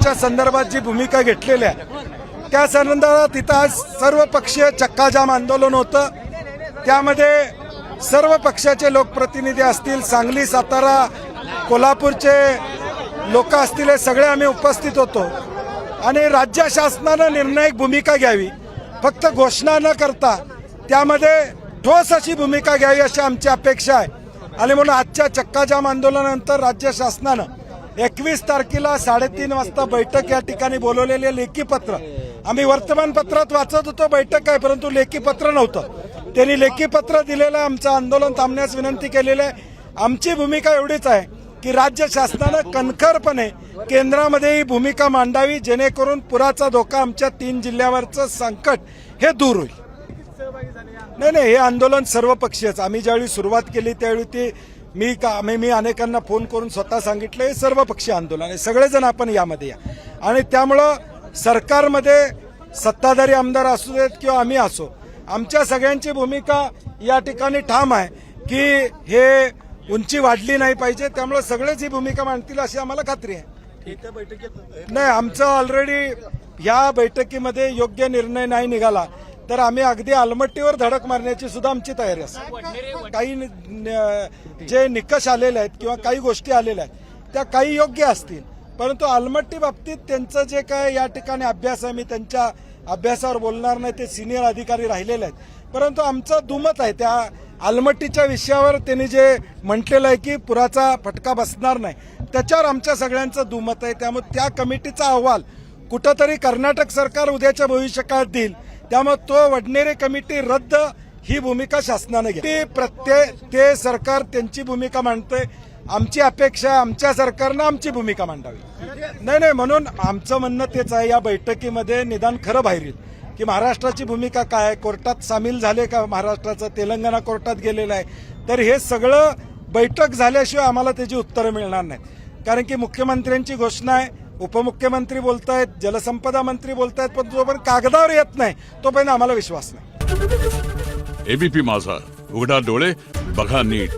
कोल्हापूरच्या संदर्भात जी भूमिका घेतलेली आहे त्या संदर्भात तिथं आज सर्व पक्षीय चक्काजाम आंदोलन होतं. त्यामध्ये सर्व पक्षाचे लोकप्रतिनिधी असतील सांगली सातारा कोल्हापूरचे लोक असतील हे सगळे आम्ही उपस्थित होतो. आणि राज्य शासनानं निर्णायक भूमिका घ्यावी. फक्त घोषणा न करता त्यामध्ये ठोस अशी भूमिका घ्यावी अशी आमची अपेक्षा आहे. आणि म्हणून आजच्या चक्काजाम आंदोलनानंतर राज्य शासनानं एकवीस तारखेला साडेतीन वाजता बैठक या ठिकाणी बोलवलेले लेखी पत्र. आम्ही वर्तमानपत्रात वाचत होतो बैठक आहे परंतु लेखी पत्र नव्हतं. त्यांनी लेखी पत्र दिलेलं आमचं आंदोलन थांबण्यास विनंती केलेली आहे. आमची भूमिका एवढीच आहे की राज्य शासनानं कणखरपणे केंद्रामध्ये ही भूमिका मांडावी जेणेकरून पुराचा धोका आमच्या तीन जिल्ह्यावरचं संकट हे दूर होईल. नाही नाही हे आंदोलन सर्व पक्षीयच आम्ही ज्यावेळी सुरुवात केली त्यावेळी ते मी का आम्ही मी अनेकांना फोन करून स्वतः सांगितलं हे सर्व पक्षीय आंदोलन आहे. सगळेजण आपण यामध्ये या. आणि त्यामुळं सरकारमध्ये सत्ताधारी आमदार असू देत किंवा आम्ही असो आमच्या सगळ्यांची भूमिका या ठिकाणी ठाम आहे की हे उंची वाढली नाही पाहिजे त्यामुळे सगळेच ही भूमिका मांडतील अशी आम्हाला खात्री आहे. नाही आमचं ऑलरेडी या बैठकीमध्ये योग्य निर्णय नाही निघाला. तर आम्ही अगदी अलमट्टीवर धडक मारण्याची सुद्धा आमची तयारी असते. काही न- जे निकष आलेले आहेत किंवा काही गोष्टी आलेल्या आहेत त्या काही योग्य असतील. परंतु आलमट्टी बाबतीत त्यांचं जे काय या ठिकाणी अभ्यास आहे मी त्यांच्या अभ्यासावर बोलणार नाही ते सिनियर अधिकारी राहिलेले आहेत. परंतु आमचं दुमत आहे त्या आलमट्टीच्या विषयावर त्यांनी जे म्हटलेलं आहे की पुराचा फटका बसणार नाही. त्याच्यावर आमच्या सगळ्यांचं दुमत आहे. त्यामुळे त्या कमिटीचा अहवाल कुठंतरी कर्नाटक सरकार उद्याच्या भविष्यकाळात देईल. त्यामुळे तो वडनेरे कमिटी रद्द ही भूमिका शासनाने घेतली. प्रत्येक ते सरकार त्यांची भूमिका मांडतंय. आमची अपेक्षा आमच्या सरकारनं आमची भूमिका मांडावी. नाही नाही म्हणून आमचं म्हणणं तेच आहे या बैठकीमध्ये निदान खरं बाहेर येईल. की महाराष्ट्राची भूमिका काय आहे? कोर्टात सामील झाले का महाराष्ट्राचं? तेलंगणा कोर्टात गेलेलं आहे. तर हे सगळं बैठक झाल्याशिवाय आम्हाला त्याची उत्तरं मिळणार नाहीत. कारण की मुख्यमंत्र्यांची घोषणा आहे उपमुख्यमंत्री बोलतायत जलसंपदा मंत्री बोलतायत पण जोपर्यंत कागदावर येत नाही तोपर्यंत आम्हाला विश्वास नाही. एबीपी माझा. उघडा डोळे बघा नीट.